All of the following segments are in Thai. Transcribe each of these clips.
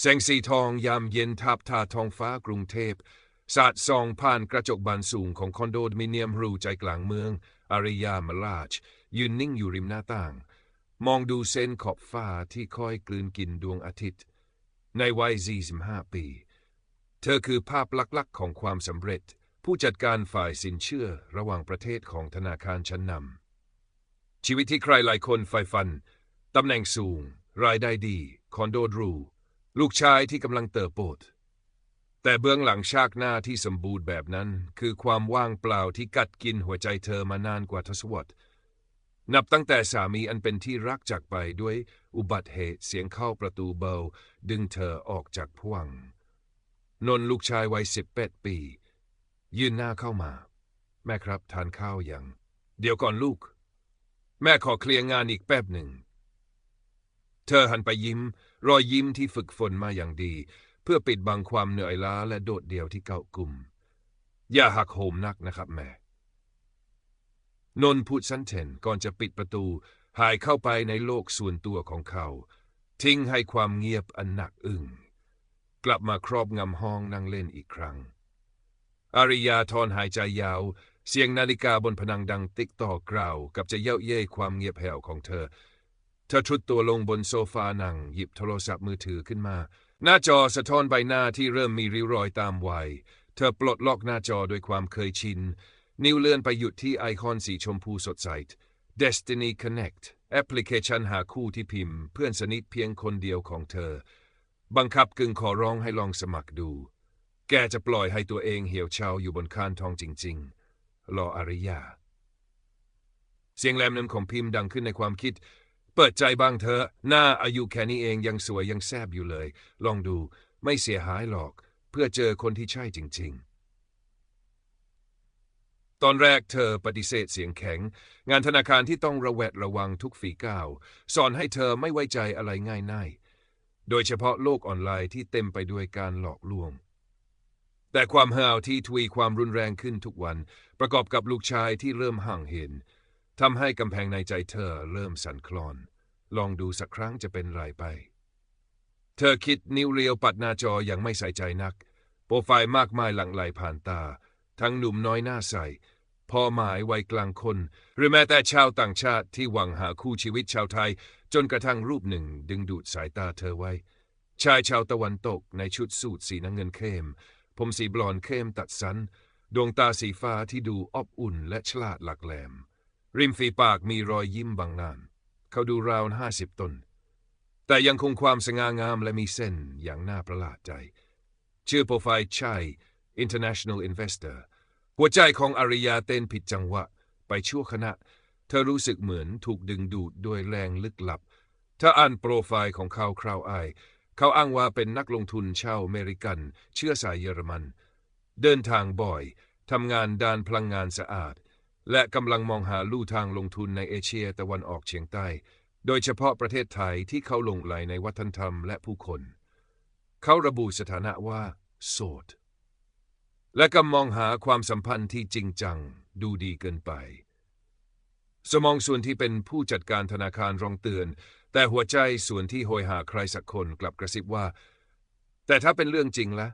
แสงสีทองยามเย็นทับทาทองฟ้ากรุงเทพสาดส่องผ่านกระจกบานสูงของคอนโดมิเนียมรูใจกลางเมือง อารยามราช ยืนนิ่งอยู่ริมหน้าต่าง มองดูเส้นขอบฟ้าที่ค่อยกลืนกินดวงอาทิตย์ ในวัย 45 ปี เธอคือภาพลักษณ์ของความสำเร็จ ผู้จัดการฝ่ายสินเชื่อระหว่างประเทศของธนาคารชั้นนำชีวิตที่ใครหลายคนใฝ่ฝันตำแหน่งสูง รายได้ดี คอนโดรู ลูกชายที่กำลังเติบโตแต่เบื้องหลังฉากหน้าที่สมบูรณ์แบบนั้น คือความว่างเปล่าที่กัดกินหัวใจเธอมานานกว่าทศวรรษนับตั้งแต่สามีอันเป็นที่รักจากไปด้วยอุบัติเหตุเสียงเข้าประตูเบา ดึงเธอออกจากพวัง นนลูกชายวัยสิบแปดปี ยืนหน้าเข้ามา แม่ครับทานข้าวยัง เดี๋ยวก่อนลูก แม่ขอเคลียร์งานอีกแป๊บหนึ่ง เธอหันไปยิ้ม รอยยิ้มที่ฝึกฝนมาอย่างดี เพื่อปิดบังความเหนื่อยล้าและโดดเดี่ยวที่เกากลุ่ม อย่าหักโหมนักนะครับแม่ นนท์พูดสั้นเถนก่อนจะปิดประตู หายเข้าไปในโลกส่วนตัวของเขา ทิ้งให้ความเงียบอันหนักอึ้งกลับมาครอบงำห้องนั่งเล่นอีกครั้ง อาริยาทอนหายใจยาว เสียงนาฬิกาบนผนังดังติ๊กต่อกล่าว กับจะเย้าเย้ยความเงียบแผ่วของเธอ เธอทรุดตัวลงบนโซฟานั่งหยิบโทรศัพท์มือถือขึ้นมา หน้าจอสะท้อนใบหน้าที่เริ่มมีริ้วรอยตามวัย เธอปลดล็อกหน้าจอด้วยความเคยชิน นิ้วเลื่อนไปหยุดที่ไอคอนสีชมพูสดใส Destiny Connect แอปพลิเคชันหาคู่ที่พิมพ์ เพื่อนสนิทเพียงคนเดียวของเธอ บังคับกึ่งขอร้องให้ลองสมัครดู แกจะปล่อยให้ตัวเองเหี่ยวเฉาอยู่บนคานทองจริง ๆ รออริยา เสียงแหลมน้ำของพิมพ์ดังขึ้นในความคิด เปิดใจบ้างเธอะหน้าอายุแค่นี้เองยังสวยยังแซบอยู่เลย ลองดูไม่เสียหายหรอก เพื่อเจอคนที่ใช่จริง ๆ ตอนแรกเธอปฏิเสธเสียงแข็ง งานธนาคารที่ต้องระแวดระวังทุกฝีก้าวสอนให้เธอไม่ไว้ใจอะไรง่ายน่ายโดยเฉพาะโลกออนไลน์ที่เต็มไปด้วยการหลอกลวงแต่ความห่าวที่ทวีความรุนแรงขึ้นทุกวัน ประกอบกับลูกชายที่เริ่มห่างเห็นทำให้กำแพงในใจเธอเริ่มสั่นคลอน ลองดูสักครั้งจะเป็นไรไป เธอคิดนิ้วเรียวปัดหน้าจออย่างไม่ใส่ใจนัก โปรไฟล์มากมายหลั่งไหลผ่านตา ทั้งหนุ่มน้อยหน้าใสพ่อหมายวัยกลางคน หรือแม้แต่ชาวต่างชาติที่หวังหาคู่ชีวิตชาวไทย จนกระทั่งรูปหนึ่งดึงดูดสายตาเธอไว้ ชายชาวตะวันตกในชุดสูทสีน้ำเงินเข้ม ผมสีบลอนด์เข้มตัดสัน ดวงตาสีฟ้าที่ดูอบอุ่นและฉลาดหลักแหลม ริมฝีปากมีรอยยิ้มบางนาน เขาดูราวห้าสิบต้นแต่ยังคงความสง่างามและมีเส้นอย่างน่าประหลาดใจ ชื่อโปรไฟล์ชัย International Investor หัวใจของอาริยาเต้นผิดจังหวะ ไปชั่วขณะ เธอรู้สึกเหมือนถูกดึงดูดด้วยแรงลึกลับ ถ้าอ่านโปรไฟล์ของเขาคราวอายเขาอ้างว่าเป็นนักลงทุนชาวอเมริกัน เชื้อสายเยอรมัน เดินทางบ่อยทำงานด้านพลังงานสะอาด และกำลังมองหาลู่ทางลงทุนในเอเชียตะวันออกเฉียงใต้ โดยเฉพาะประเทศไทยที่เขาหลงไหลในวัฒนธรรมและผู้คน เขาระบุสถานะว่า โสด และก็มองหาความสัมพันธ์ที่จริงจังดูดีเกินไป สมองส่วนที่เป็นผู้จัดการธนาคารรองเตือน แต่หัวใจส่วนที่โหยหาใครสักคนกลับกระซิบว่า แต่ถ้าเป็นเรื่องจริงละ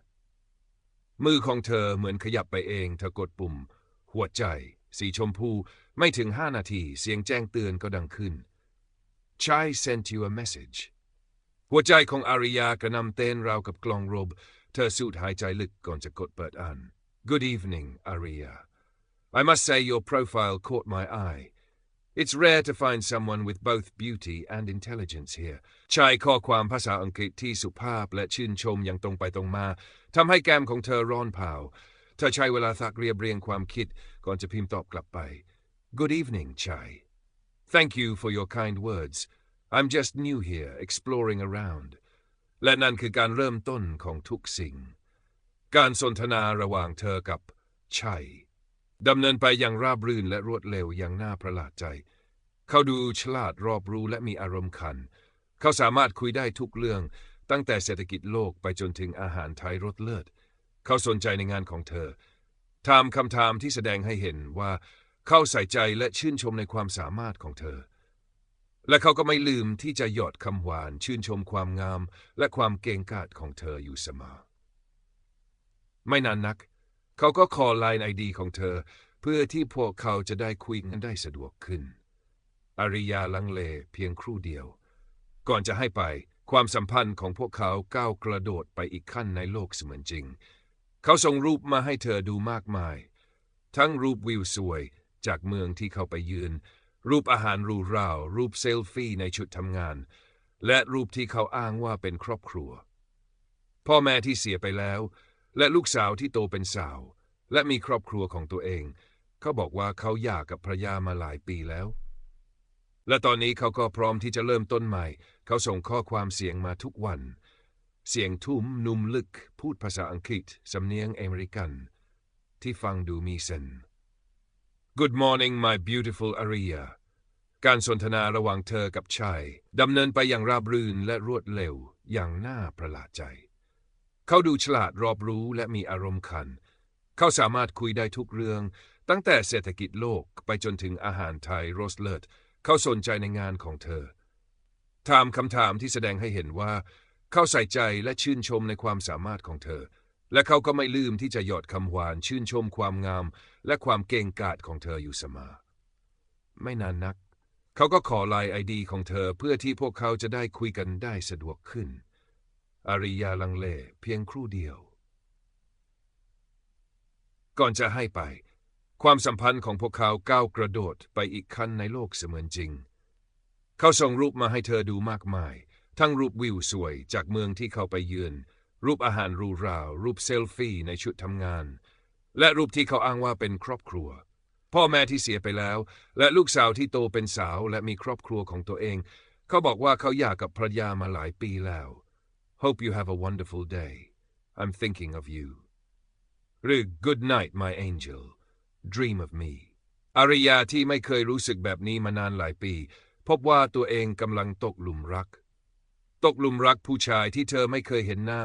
มือของเธอเหมือนขยับไปเองเธอกดปุ่ม หัวใจ สีชมพู ไม่ถึงห้านาที เสียงแจ้งเตือนก็ดังขึ้น Chai sent you a message หัวใจของอาริยากระนำเต้นราวกับกลองรบ เธอสูดหายใจลึกก่อนจะกดเปิดอ่าน Good evening, Aria. I must say your profile caught my eye. It's rare to find someone with both beauty and intelligence here. ชายข้อความภาษาอังกฤษที่สุภาพและชื่นชมอย่างตรงไปตรงมาทำให้แก้มของเธอร้อนเผา เธอใช้เวลาสักเรียบเรียงความคิดก่อนจะพิมพ์ตอบกลับไป Good evening, Chai. Thank you for your kind words. I'm just new here, exploring around. และนั่นคือการเริ่มต้นของทุกสิ่ง การสนทนาระหว่างเธอกับชัยดำเนินไปอย่างราบรื่นและรวดเร็วอย่างน่าประหลาดใจ เขาดูฉลาดรอบรู้และมีอารมณ์ขัน เขาสามารถคุยได้ทุกเรื่องตั้งแต่เศรษฐกิจโลกไปจนถึงอาหารไทยรสเลิศ เขาสนใจในงานของเธอ ถามคำถามที่แสดงให้เห็นว่า เขาใส่ใจและชื่นชมในความสามารถของเธอ และเขาก็ไม่ลืมที่จะหยอดคำหวาน ชื่นชมความงาม และความเก่งกาจของเธออยู่เสมอ ไม่นานนัก เขาก็ขอไลน์ไอดีของเธอ เพื่อที่พวกเขาจะได้คุยกันได้สะดวกขึ้น อริยาลังเลเพียงครู่เดียว ก่อนจะให้ไปความสัมพันธ์ของพวกเขาก้าวกระโดดไปอีกขั้นในโลกเสมือนจริง เขาส่งรูปมาให้เธอดูมากมาย ทั้งรูปวิวสวยจากเมืองที่เขาไปยืน รูปอาหารรูรารูปเซลฟี่ในชุดทำงาน และรูปที่เขาอ้างว่าเป็นครอบครัว พ่อแม่ที่เสียไปแล้ว และลูกสาวที่โตเป็นสาว และมีครอบครัวของตัวเอง เขาบอกว่าเขาหย่ากับภรรยามาหลายปีแล้ว และตอนนี้เขาก็พร้อมที่จะเริ่มต้นใหม่ เขาส่งข้อความเสียงมาทุกวัน เสียงทุ่มนุ่มลึกพูดภาษาอังกฤษสำเนียงอเมริกัน ที่ฟังดูมีเซน Good morning my beautiful Aria การสนทนาระหว่างเธอกับชายดำเนินไปอย่างราบรื่นและรวดเร็วอย่างน่าประหลาดใจ เขาดูฉลาดรอบรู้และมีอารมณ์ขัน เขาสามารถคุยได้ทุกเรื่อง ตั้งแต่เศรษฐกิจโลกไปจนถึงอาหารไทยโรสเลิศเขาสนใจในงานของเธอ ถามคำถามที่แสดงให้เห็นว่า เขาใส่ใจและชื่นชมในความสามารถของเธอ และเขาก็ไม่ลืมที่จะหยอดคำหวานชื่นชมความงาม และความเก่งกาจของเธออยู่เสมอ ไม่นานนัก เขาก็ขอไลน์ไอดีของเธอเพื่อที่พวกเขาจะได้คุยกันได้สะดวกขึ้น อาริยาลังเลเพียงครู่เดียว ก่อนจะให้ไป ความสัมพันธ์ของพวกเขาก้าวกระโดดไปอีกขั้นในโลกเสมือนจริง เขาส่งรูปมาให้เธอดูมากมาย ทั้งรูปวิวสวยจากเมืองที่เขาไปเยือน รูปอาหารรูราว รูปเซลฟี่ในชุดทำงาน และรูปที่เขาอ้างว่าเป็นครอบครัว พ่อแม่ที่เสียไปแล้ว และลูกสาวที่โตเป็นสาวและมีครอบครัวของตัวเอง เขาบอกว่าเขาหย่ากับภรรยามาหลายปีแล้ว Hope you have a wonderful day I'm thinking of you หรือ Good night my angel Dream of me อาริยาที่ไม่เคยรู้สึกแบบนี้มานานหลายปี พบว่าตัวเองกำลังตกหลุมรัก ตกหลุมรักผู้ชายที่เธอไม่เคยเห็นหน้า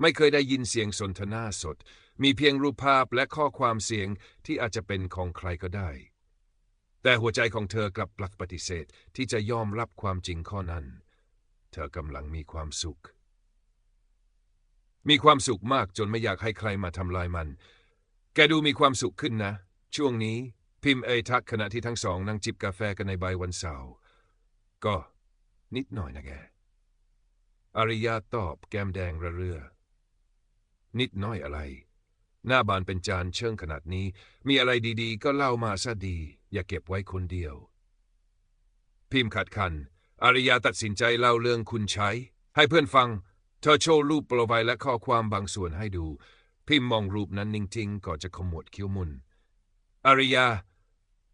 ไม่เคยได้ยินเสียงสนทนาสด มีเพียงรูปภาพและข้อความเสียงที่อาจจะเป็นของใครก็ได้ แต่หัวใจของเธอกลับปลักปฏิเสธที่จะยอมรับความจริงข้อนั้น เธอกำลังมีความสุข มีความสุขมากจนไม่อยากให้ใครมาทำลายมัน แกดูมีความสุขขึ้นนะ ช่วงนี้พิมพ์เอทักขณะที่ทั้งสองนั่งจิบกาแฟกันในใบายวันเสาร์ก็นิดหน่อยนะแก อาริยาตอบแก้มแดงระเรื่อ นิดน้อยอะไร หน้าบานเป็นจานเชิงขนาดนี้ มีอะไรดีๆ ก็เล่ามาซะดี อย่าเก็บไว้คนเดียว พิมพ์ขัดขันอาริยาตัดสินใจเล่าเรื่องคุณใช้ ให้เพื่อนฟัง เธอโชว์รูปโปรไฟล์และข้อความบางส่วนให้ดู พิมพ์มองรูปนั้นนิ่งๆก่อนจะขมวดคิ้วมุนอาริยา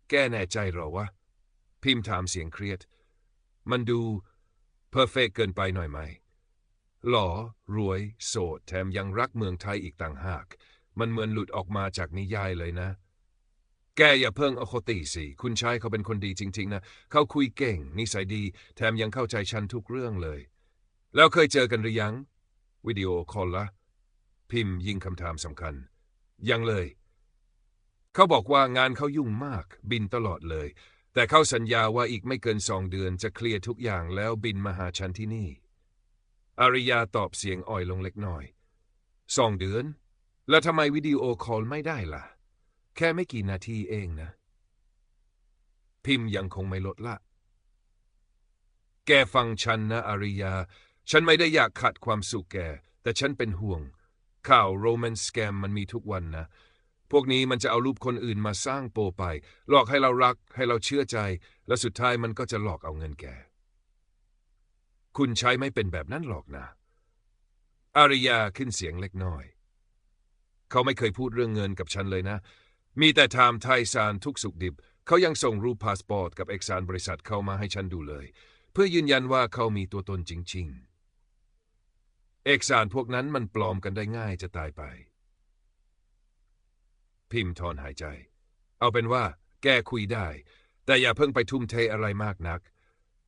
แกแน่ใจหรอวะ พิมพ์ถามเสียงเครียด มันดูเพอร์เฟกเกินไปหน่อยไหม หล่อรวย โสด แถมยังรักเมืองไทยอีกต่างหาก มันเหมือนหลุดออกมาจากนิยายเลยนะ แกอย่าเพิ่งเอาโคติสิ คุณชายเขาเป็นคนดีจริง ๆ นะ เขาคุยเก่ง นิสัยดี แถมยังเข้าใจฉันทุกเรื่องเลย แล้วเคยเจอกันหรือยัง วิดีโอคอลละ พิมพ์ยิงคำถามสำคัญ ยังเลย เขาบอกว่างานเขายุ่งมาก บินตลอดเลย แต่เขาสัญญาว่าอีกไม่เกินสองเดือนจะเคลียร์ทุกอย่างแล้วบินมาหาฉันที่นี่ อาริยาตอบเสียงอ่อยลงเล็กน้อยสองเดือน แล้วทำไมวิดีโอคอลไม่ได้ล่ะ แค่ไม่กี่นาทีเองนะ พิมพ์ยังคงไม่ลดละ แกฟังฉันนะอาริยา ฉันไม่ได้อยากขัดความสุขแก แต่ฉันเป็นห่วง ข่าวโรแมนสแกมมันมีทุกวันนะ พวกนี้มันจะเอารูปคนอื่นมาสร้างโปรไป หลอกให้เรารักให้เราเชื่อใจ แล้วสุดท้ายมันก็จะหลอกเอาเงินแก คุณใช้ไม่เป็นแบบนั้นหรอกนะ อาริยาขึ้นเสียงเล็กน้อย เขาไม่เคยพูดเรื่องเงินกับฉันเลยนะ มีแต่ถามไทยสารทุกสุขดิบ เขายังส่งรูปพาสปอร์ตกับเอกสารบริษัทเข้ามาให้ฉันดูเลย เพื่อยืนยันว่าเขามีตัวตนจริง ๆ เอกสารพวกนั้นมันปลอมกันได้ง่ายจะตายไป พิมพ์ถอนหายใจ เอาเป็นว่า แกคุยได้ แต่อย่าเพิ่งไปทุ่มเทอะไรมากนัก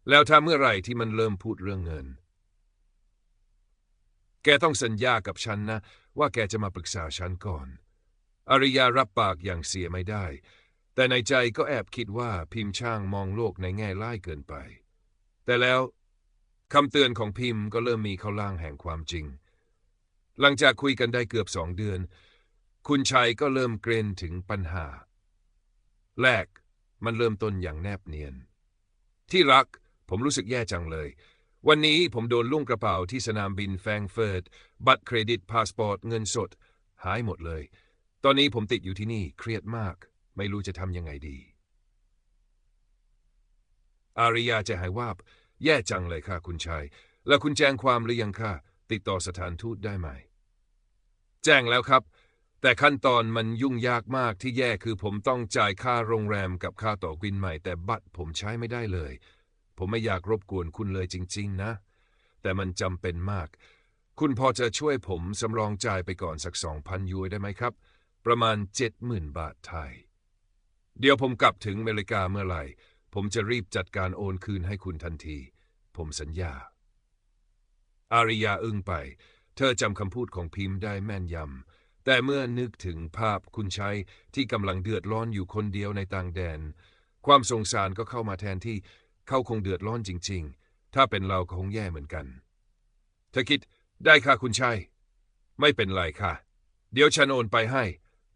แล้วถ้าเมื่อไหร่ที่มันเริ่มพูดเรื่องเงิน แกต้องสัญญากับฉันนะ ว่าแกจะมาปรึกษาฉันก่อน อริยารับปากอย่างเสียไม่ได้ แต่ในใจก็แอบคิดว่าพิมพ์ช่างมองโลกในแง่ร้ายเกินไป แต่แล้วคำเตือนของพิมพ์ก็เริ่มมีเข้าล่างแห่งความจริง หลังจากคุยกันได้เกือบสองเดือน คุณชัยก็เริ่มเกรนถึงปัญหา แรกมันเริ่มต้นอย่างแนบเนียน ที่รัก ผมรู้สึกแย่จังเลย วันนี้ผมโดนลุ่งกระเป๋าที่สนามบินแฟรงเฟิร์ตบัตรเครดิตพาสปอร์ตเงินสด หายหมดเลย ตอนนี้ผมติดอยู่ที่นี่เครียดมาก ไม่รู้จะทำยังไงดี อาริยาจะหายวาบ แย่จังเลยค่ะคุณชัยแล้วคุณแจ้งความหรือยังค่ะ ติดต่อสถานทูตได้ไหม แจ้งแล้วครับแต่ขั้นตอนมันยุ่งยากมากที่แย่คือผมต้องจ่ายค่าโรงแรมกับค่าต่อกินใหม่ แต่บัตรผมใช้ไม่ได้เลย ผมไม่อยากรบกวนคุณเลยจริง ๆ นะ แต่มันจำเป็นมาก คุณพอจะช่วยผมสำรองจ่ายไปก่อนสักสองพันยูได้ไหมครับ ประมาณเจ็ดหมื่นบาทไทย เดี๋ยวผมกลับถึงอเมริกาเมื่อไหร่ ผมจะรีบจัดการโอนคืนให้คุณทันที ผมสัญญา อาริยาอึ้งไป เธอจำคำพูดของพิมพ์ได้แม่นยำ แต่เมื่อนึกถึงภาพคุณชัยที่กำลังเดือดร้อนอยู่คนเดียวในต่างแดน ความสงสารก็เข้ามาแทนที่ เขาคงเดือดร้อนจริง ๆ ถ้าเป็นเราคงแย่เหมือนกันเธอคิดได้ค่ะคุณชัยไม่เป็นไรค่ะ เดี๋ยวฉันโอนไปให้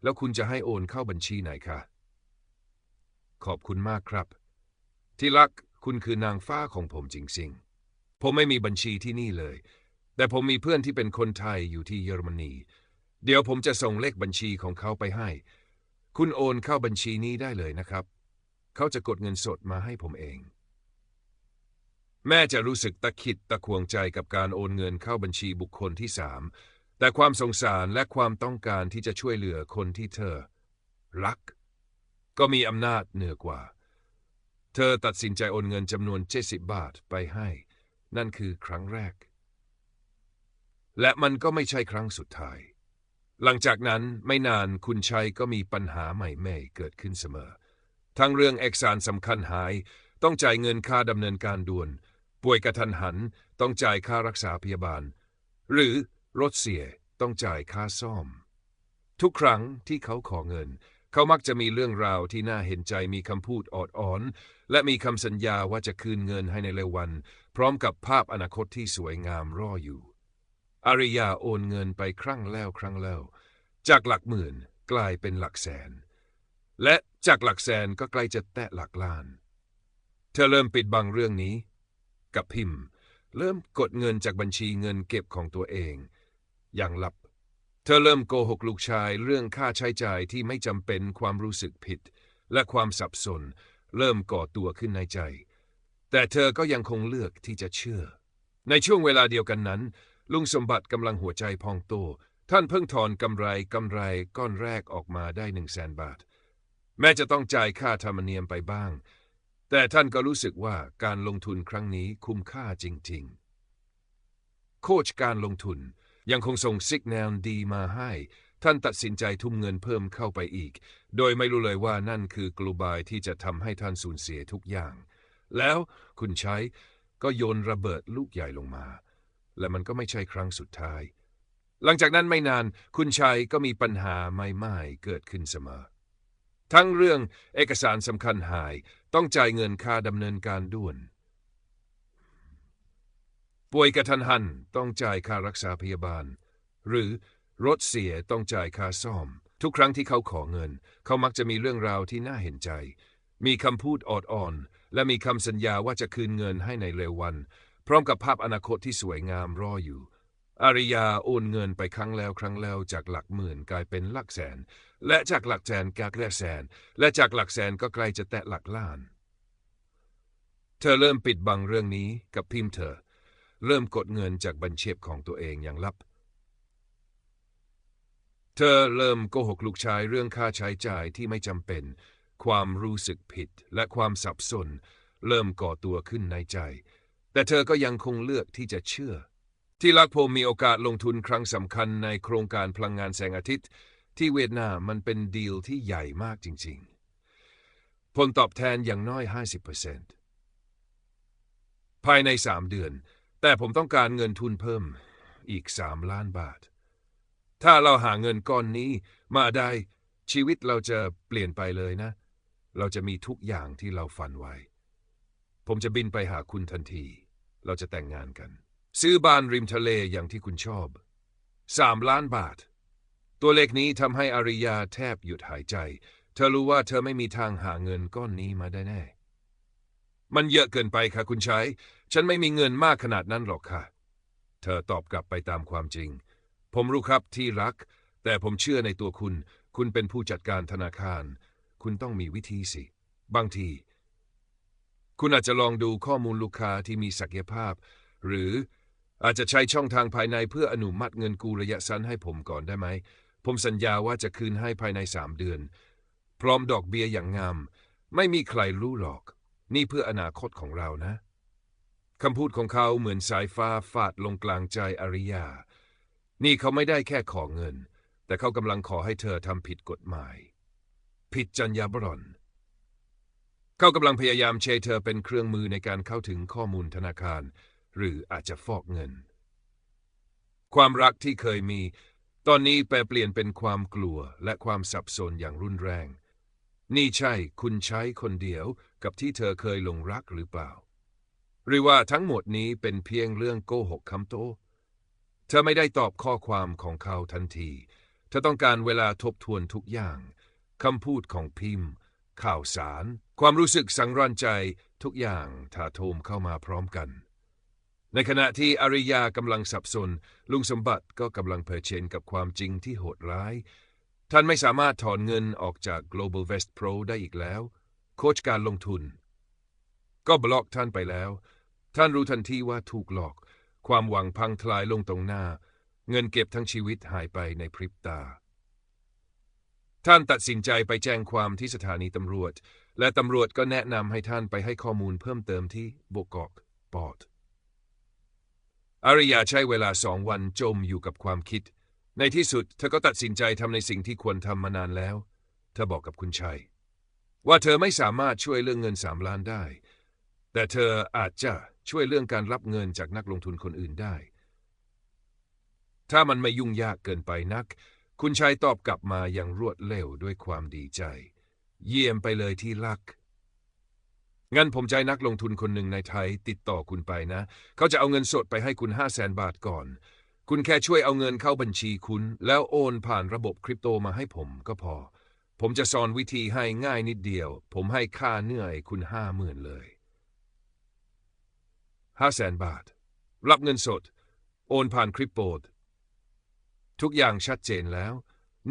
แล้วคุณจะให้โอนเข้าบัญชีไหนคะขอบคุณมากครับ ที่รักคุณคือนางฟ้าของผมจริงๆ ผมไม่มีบัญชีที่นี่เลย แต่ผมมีเพื่อนที่เป็นคนไทยอยู่ที่เยอรมนี เดี๋ยวผมจะส่งเลขบัญชีของเขาไปให้ คุณโอนเข้าบัญชีนี้ได้เลยนะครับ เขาจะกดเงินสดมาให้ผมเอง แม่จะรู้สึกตะขิดตะขวงใจกับการโอนเงินเข้าบัญชีบุคคลที่สามแต่ความสงสารและความต้องการที่จะช่วยเหลือคนที่เธอ รัก ก็มีอำนาจเหนือกว่า เธอตัดสินใจโอนเงินจำนวน70บาทไปให้ นั่นคือครั้งแรก และมันก็ไม่ใช่ครั้งสุดท้าย หลังจากนั้นไม่นานคุณชัยก็มีปัญหาใหม่ๆเกิดขึ้นเสมอ ทั้งเรื่องเอกสารสำคัญหายต้องจ่ายเงินค่าดำเนินการด่วน ป่วยกระทันหันต้องจ่ายค่ารักษาพยาบาล หรือรถเสียต้องจ่ายค่าซ่อม ทุกครั้งที่เขาขอเงิน เขามักจะมีเรื่องราวที่น่าเห็นใจมีคำพูดออดอ้อน และมีคำสัญญาว่าจะคืนเงินให้ในเร็ววัน พร้อมกับภาพอนาคตที่สวยงามรออยู่ อาริยาโอนเงินไปครั้งแล้วครั้งแล้ว จากหลักหมื่นกลายเป็นหลักแสน และจากหลักแสนก็ใกล้จะแตะหลักล้าน เธอเริ่มปิดบังเรื่องนี้ กับพิมพ์ เริ่มกดเงินจากบัญชีเงินเก็บของตัวเอง อย่างลับ เธอเริ่มโกหกลูกชายเรื่องค่าใช้จ่ายที่ไม่จำเป็นความรู้สึกผิด และความสับสน เริ่มก่อตัวขึ้นในใจ แต่เธอก็ยังคงเลือกที่จะเชื่อ ในช่วงเวลาเดียวกันนั้น ลุงสมบัติกำลังหัวใจพองโต ท่านเพิ่งถอนกำไรกำไรก้อนแรกออกมาได้หนึ่งแสนบาท แม้จะต้องจ่ายค่าธรรมเนียมไปบ้าง แต่ท่านก็รู้สึกว่าการลงทุนครั้งนี้คุ้มค่าจริงๆ โคชการลงทุนยังคงส่งสิกแนลดีมาให้ ท่านตัดสินใจทุ่มเงินเพิ่มเข้าไปอีก โดยไม่รู้เลยว่านั่นคือกลูบายที่จะทำให้ท่านสูญเสียทุกอย่าง แล้วคุณใช้ก็โยนระเบิดลูกใหญ่ลงมา และมันก็ไม่ใช่ครั้งสุดท้าย หลังจากนั้นไม่นานคุณชัยก็มีปัญหาไม่ไม่เกิดขึ้นเสมอ ทั้งเรื่องเอกสารสำคัญหาย ต้องจ่ายเงินค่าดำเนินการด่วน ป่วยกระทันหันต้องจ่ายค่ารักษาพยาบาล หรือรถเสียต้องจ่ายค่าซ่อม ทุกครั้งที่เขาขอเงิน เขามักจะมีเรื่องราวที่น่าเห็นใจ มีคำพูดออดอ่อน และมีคำสัญญาว่าจะคืนเงินให้ในเร็ววัน พร้อมกับภาพอนาคตที่สวยงามรออยู่ อาริยาโอนเงินไปครั้งแล้วครั้งแล้วจากหลักหมื่นกลายเป็นหลักแสน และจากหลักแสนกลายเป็นแสน และจากหลักแสนก็ใกล้จะแตะหลักล้าน เธอเริ่มปิดบังเรื่องนี้กับพิมพ์เธอ เริ่มกดเงินจากบัญชีของตัวเองอย่างลับ เธอเริ่มโกหกลูกชายเรื่องค่าใช้จ่ายที่ไม่จำเป็น ความรู้สึกผิดและความสับสน เริ่มก่อตัวขึ้นในใจ แต่เธอก็ยังคงเลือกที่จะเชื่อ ที่ลักผมมีโอกาสลงทุนครั้งสำคัญในโครงการพลังงานแสงอาทิตย์ ที่เวียดนามมันเป็นดีลที่ใหญ่มากจริงๆ ผลตอบแทนอย่างน้อย 50%ภายใน 3 เดือน แต่ผมต้องการเงินทุนเพิ่มอีก 3 ล้านบาท ถ้าเราหาเงินก้อนนี้มาได้ชีวิตเราจะเปลี่ยนไปเลยนะ เราจะมีทุกอย่างที่เราฝันไว้ ผมจะบินไปหาคุณทันที เราจะแต่งงานกัน ซื้อบ้านริมทะเลอย่างที่คุณชอบสามล้านบาท ตัวเลขนี้ทำให้อาริยาแทบหยุดหายใจ เธอรู้ว่าเธอไม่มีทางหาเงินก้อนนี้มาได้แน่ มันเยอะเกินไปค่ะคุณชาย ฉันไม่มีเงินมากขนาดนั้นหรอกค่ะ เธอตอบกลับไปตามความจริง ผมรู้ครับที่รัก แต่ผมเชื่อในตัวคุณ คุณเป็นผู้จัดการธนาคาร คุณต้องมีวิธีสิ บางที คุณอาจจะลองดูข้อมูลลูกค้าที่มีศักยภาพ หรือ อาจจะใช้ช่องทางภายในเพื่ออนุมัติเงินกู้ระยะสั้นให้ผมก่อนได้ไหม ผมสัญญาว่าจะคืนให้ภายในสามเดือน พร้อมดอกเบี้ยอย่างงาม ไม่มีใครรู้หรอก นี่เพื่ออนาคตของเรานะคำพูดของเขาเหมือนสายฟ้าฟาดลงกลางใจอาริยา นี่เขาไม่ได้แค่ขอเงิน แต่เขากำลังขอให้เธอทำผิดกฎหมาย ผิดจรรยาบรรณเขากำลังพยายามเชยเธอเป็นเครื่องมือในการเข้าถึงข้อมูลธนาคาร หรืออาจจะฟอกเงิน ความรักที่เคยมี ตอนนี้แปลเปลี่ยนเป็นความกลัวและความสับสนอย่างรุนแรง นี่ใช่คุณใช้คนเดียวกับที่เธอเคยหลงรักหรือเปล่า หรือว่าทั้งหมดนี้เป็นเพียงเรื่องโกหกคำโต เธอไม่ได้ตอบข้อความของเขาทันที เธอต้องการเวลาทบทวนทุกอย่างคำพูดของพิมพ์ ข่าวสาร ความรู้สึกสังรันใจทุกอย่างถาโถมเข้ามาพร้อมกัน ในขณะที่อริยากำลังสับสน ลุงสมบัติก็กำลังเผชิญกับความจริงที่โหดร้าย ท่านไม่สามารถถอนเงินออกจาก Global Vest Pro ได้อีกแล้ว โค้ชการลงทุน ก็บล็อกท่านไปแล้ว ท่านรู้ทันทีว่าถูกหลอก ความหวังพังทลายลงตรงหน้า เงินเก็บทั้งชีวิตหายไปในพริบตา ท่านตัดสินใจไปแจ้งความที่สถานีตำรวจ และตำรวจก็แนะนำให้ท่านไปให้ข้อมูลเพิ่มเติมที่บกอกปอด อาริยาใช้เวลาสองวันจมอยู่กับความคิด ในที่สุดเธอก็ตัดสินใจทำในสิ่งที่ควรทำมานานแล้ว เธอบอกกับคุณชัย ว่าเธอไม่สามารถช่วยเรื่องเงินสามล้านได้ แต่เธออาจจะช่วยเรื่องการรับเงินจากนักลงทุนคนอื่นได้ ถ้ามันไม่ยุ่งยากเกินไปนัก คุณชัยตอบกลับมาอย่างรวดเร็วด้วยความดีใจ เยี่ยมไปเลยที่รัก งั้นผมใจนักลงทุนคนหนึ่งในไทยติดต่อคุณไปนะ เขาจะเอาเงินสดไปให้คุณห้าแสนบาทก่อน คุณแค่ช่วยเอาเงินเข้าบัญชีคุณ แล้วโอนผ่านระบบคริปโตมาให้ผมก็พอ ผมจะสอนวิธีให้ง่ายนิดเดียว ผมให้ค่าเหนื่อยคุณห้าหมื่นเลยห้าแสนบาท รับเงินสด โอนผ่านคริปโตทุกอย่างชัดเจนแล้ว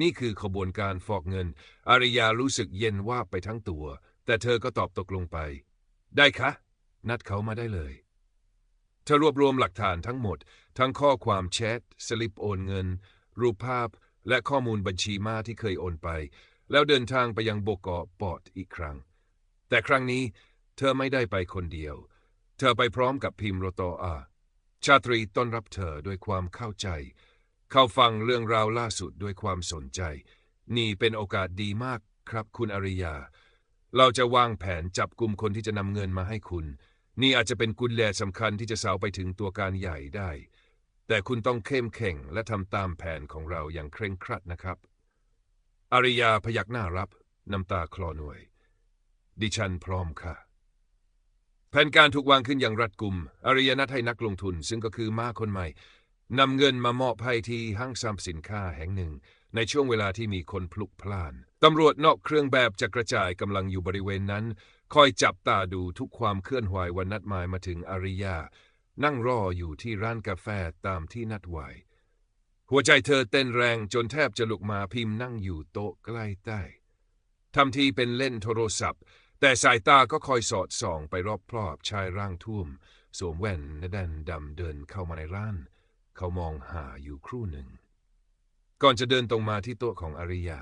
นี่คือขบวนการฟอกเงิน อาริยารู้สึกเย็นว่าบไปทั้งตัว แต่เธอก็ตอบตกลงไป ได้คะ นัดเขามาได้เลยเธอรวบรวมหลักฐานทั้งหมด ทั้งข้อความแชทสลิปโอนเงิน รูปภาพ และข้อมูลบัญชีม้าที่เคยโอนไป แล้วเดินทางไปยังโบกอปอดอีกครั้ง แต่ครั้งนี้เธอไม่ได้ไปคนเดียว เธอไปพร้อมกับพิมพ์โรโตอา ชาตรีต้อนรับเธอด้วยความเข้าใจ เข้าฟังเรื่องราวล่าสุดด้วยความสนใจ นี่เป็นโอกาสดีมากครับคุณอริยา เราจะวางแผนจับกลุ่มคนที่จะนำเงินมาให้คุณ นี่อาจจะเป็นกุญแจสำคัญที่จะสาวไปถึงตัวการใหญ่ได้ แต่คุณต้องเข้มแข็งและทำตามแผนของเราอย่างเคร่งครัดนะครับอริยาพยักหน้ารับ น้ำตาคลอหน่วย ดิฉันพร้อมค่ะ แผนการถูกวางขึ้นอย่างรัดกุมอริยนัดให้นักลงทุน ซึ่งก็คือม้าคนใหม่นำเงินมามอบให้ที่ห้างสรรพสินค้าแห่งหนึ่ง ในช่วงเวลาที่มีคนพลุกพล่าน ตำรวจนอกเครื่องแบบจะกระจายกำลังอยู่บริเวณนั้น คอยจับตาดูทุกความเคลื่อนไหววันนัดหมายมาถึงอริยา นั่งรออยู่ที่ร้านกาแฟตามที่นัดไว้ หัวใจเธอเต้นแรงจนแทบจะลุกมาพิมพ์นั่งอยู่โต๊ะใกล้ใต้ทำทีเป็นเล่นโทรศัพท์ แต่สายตาก็คอยสอดส่องไปรอบๆชายร่างทุ่วมสวมแว่นและแดนดำเดินเข้ามาในร้าน เขามองหาอยู่ครู่หนึ่ง ก่อนจะเดินตรงมาที่โต๊ะของอริยา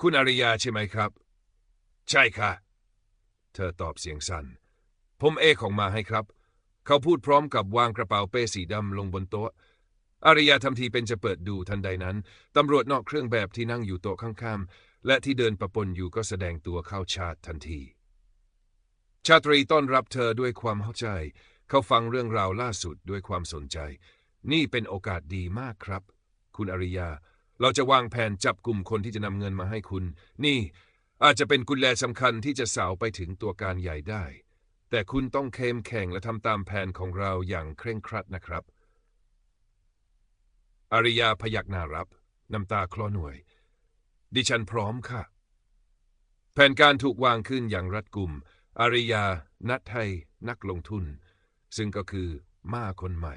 คุณอริยาใช่ไหมครับ ใช่ค่ะ เธอตอบเสียงสัน่น ผมเอของมาให้ครับ เขาพูดพร้อมกับวางกระเป๋าเป้สีดำลงบนโต๊ะ อาริยาทำทีเป็นจะเปิดดูทันใดนั้น ตำรวจนอกเครื่องแบบที่นั่งอยู่โต๊ะข้างๆ และที่เดินประปนอยู่ก็แสดงตัวเข้าชาร์จทันที ชาตรีต้อนรับเธอด้วยความเข้าใจ เขาฟังเรื่องราวล่าสุดด้วยความสนใจ นี่เป็นโอกาสดีมากครับ คุณอริยา เราจะวางแผนจับกลุ่มคนที่จะนำเงินมาให้คุณ นี่อาจจะเป็นกุญแจสำคัญที่จะสาวไปถึงตัวการใหญ่ได้ แต่คุณต้องเข้มแข็งและทำตามแผนของเราอย่างเคร่งครัดนะครับอาริยาพยักหน้ารับ น้ำตาคลอหน่วย ดิฉันพร้อมค่ะ แผนการถูกวางขึ้นอย่างรัดกุมอาริยา นัดให้นักลงทุน ซึ่งก็คือม่าคนใหม่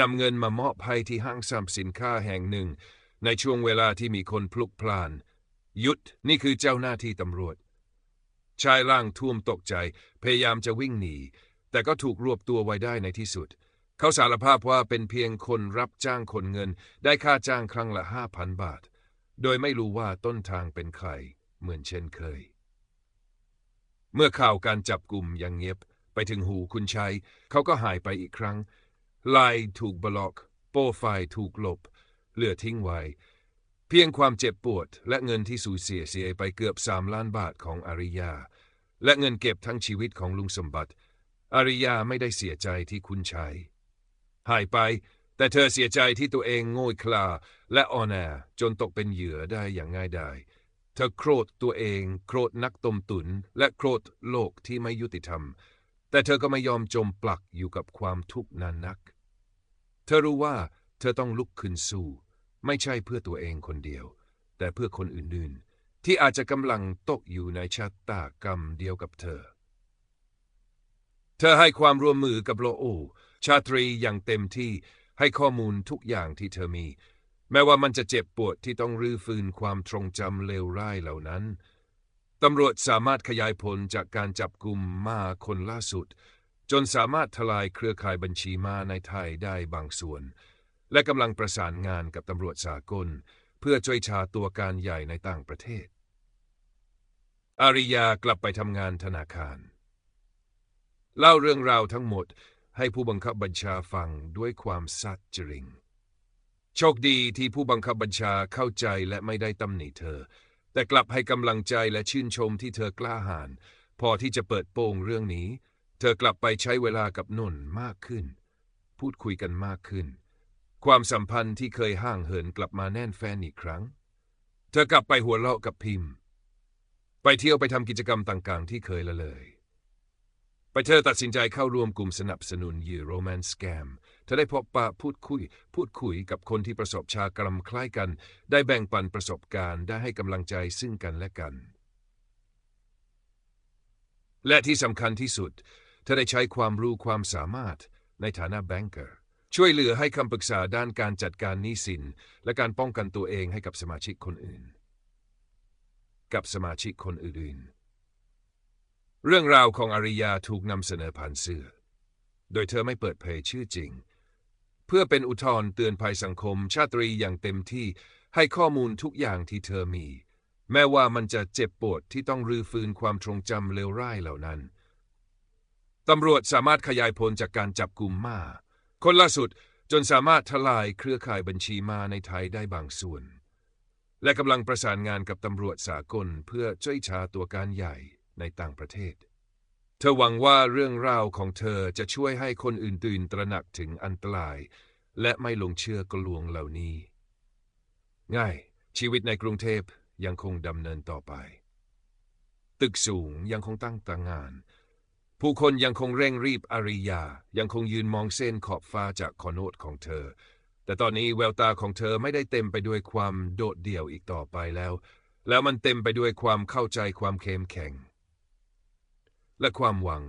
นำเงินมามอบให้ที่ห้างสรรพสินค้าแห่งหนึ่ง ในช่วงเวลาที่มีคนพลุกพล่าน ยุดนี่คือเจ้าหน้าที่ตำรวจ ชายร่างท่วมตกใจ พยายามจะวิ่งหนี แต่ก็ถูกรวบตัวไว้ได้ในที่สุด เขาสารภาพว่าเป็นเพียงคนรับจ้างคนเงิน ได้ค่าจ้างครั้งละห้าพันบาท โดยไม่รู้ว่าต้นทางเป็นใคร เหมือนเช่นเคย เมื่อข่าวการจับกลุ่มยังเงียบไปถึงหูคุณชัย เขาก็หายไปอีกครั้ง ไลน์ถูกบล็อก โปรไฟล์ถูกลบ เหลือทิ้งไว้ เพียงความเจ็บปวด และเงินที่สูญเสียเสียไปเกือบสามล้านบาทของอาริยา และเงินเก็บทั้งชีวิตของลุงสมบัติ อาริยาไม่ได้เสียใจที่คุณชัยหายไป แต่เธอเสียใจที่ตัวเองโง่คลาและอ่อนแอจนตกเป็นเหยื่อได้อย่างง่ายดายเธอโกรธตัวเองโกรธนักต้มตุน และโกรธโลกที่ไม่ยุติธรรม แต่เธอก็ไม่ยอมจมปลักอยู่กับความทุกข์นานนัก เธอรู้ว่าเธอต้องลุกขึ้นสู้ ไม่ใช่เพื่อตัวเองคนเดียว แต่เพื่อคนอื่นๆ ที่อาจจะกำลังตกอยู่ในชะตากรรมเดียวกับเธอ เธอให้ความร่วมมือกับโลโอ ชาตรีอย่างเต็มที่ให้ข้อมูลทุกอย่างที่เธอมี แม้ว่ามันจะเจ็บปวดที่ต้องรื้อฟื้นความทรงจำเลวร้ายเหล่านั้นตำรวจสามารถขยายผลจากการจับกลุ่มมาคนล่าสุด จนสามารถทลายเครือข่ายบัญชีมาในไทยได้บางส่วน และกำลังประสานงานกับตำรวจสากล เพื่อช่วยชาตัวการใหญ่ในต่างประเทศ อาริยากลับไปทำงานธนาคาร เล่าเรื่องราวทั้งหมดให้ผู้บังคับบัญชาฟังด้วยความสัตย์จริง โชคดีที่ผู้บังคับบัญชาเข้าใจและไม่ได้ตำหนิเธอ แต่กลับให้กำลังใจและชื่นชมที่เธอกล้าหาญพอที่จะเปิดโปงเรื่องนี้ เธอกลับไปใช้เวลากับนนท์มากขึ้น พูดคุยกันมากขึ้น ความสัมพันธ์ที่เคยห่างเหินกลับมาแน่นแฟนอีกครั้ง เธอกลับไปหัวเราะกับพิมพ์ ไปเที่ยวไปทำกิจกรรมต่างๆ ที่เคยละเลย ไปเธอตัดสินใจเข้าร่วมกลุ่มสนับสนุนยื่อโรแมนสแกมเธอได้พบปะพูดคุย พูดคุยกับคนที่ประสบชากรรมคล้ายกัน ได้แบ่งปันประสบการณ์ ได้ให้กำลังใจซึ่งกันและกัน และที่สำคัญที่สุด เธอได้ใช้ความรู้ความสามารถในฐานะแบงเกอร์ช่วยเหลือให้คำปรึกษาด้านการจัดการหนี้สิน และการป้องกันตัวเองให้กับสมาชิกคนอื่น กับสมาชิกคนอื่นๆ เรื่องราวของอาริยาถูกนำเสนอผ่านสื่อ โดยเธอไม่เปิดเผยชื่อจริง เพื่อเป็นอุทธรณ์เตือนภัยสังคม ชาตรีอย่างเต็มที่ให้ข้อมูลทุกอย่างที่เธอมี แม้ว่ามันจะเจ็บปวดที่ต้องรื้อฟื้นความทรงจำเลวร้ายเหล่านั้น ตำรวจสามารถขยายผลจากการจับกลุ่มมา คนล่าสุดจนสามารถทลายเครือข่ายบัญชีมาในไทยได้บางส่วน และกำลังประสานงานกับตำรวจสากลเพื่อช่วยชาตัวการใหญ่ในต่างประเทศ เธอหวังว่าเรื่องราวของเธอจะช่วยให้คนอื่นตื่นตระหนักถึงอันตราย และไม่หลงเชื่อกลวงเหล่านี้ ง่าย ชีวิตในกรุงเทพยังคงดำเนินต่อไป ตึกสูงยังคงตั้งตางาน ผู้คนยังคงเร่งรีบอาริยา ยังคงยืนมองเส้นขอบฟ้าจากคอนโนตของเธอ แต่ตอนนี้แววตาของเธอไม่ได้เต็มไปด้วยความโดดเดี่ยวอีกต่อไปแล้ว แล้วมันเต็มไปด้วยความเข้าใจความเข้มแข็ง และความหวัง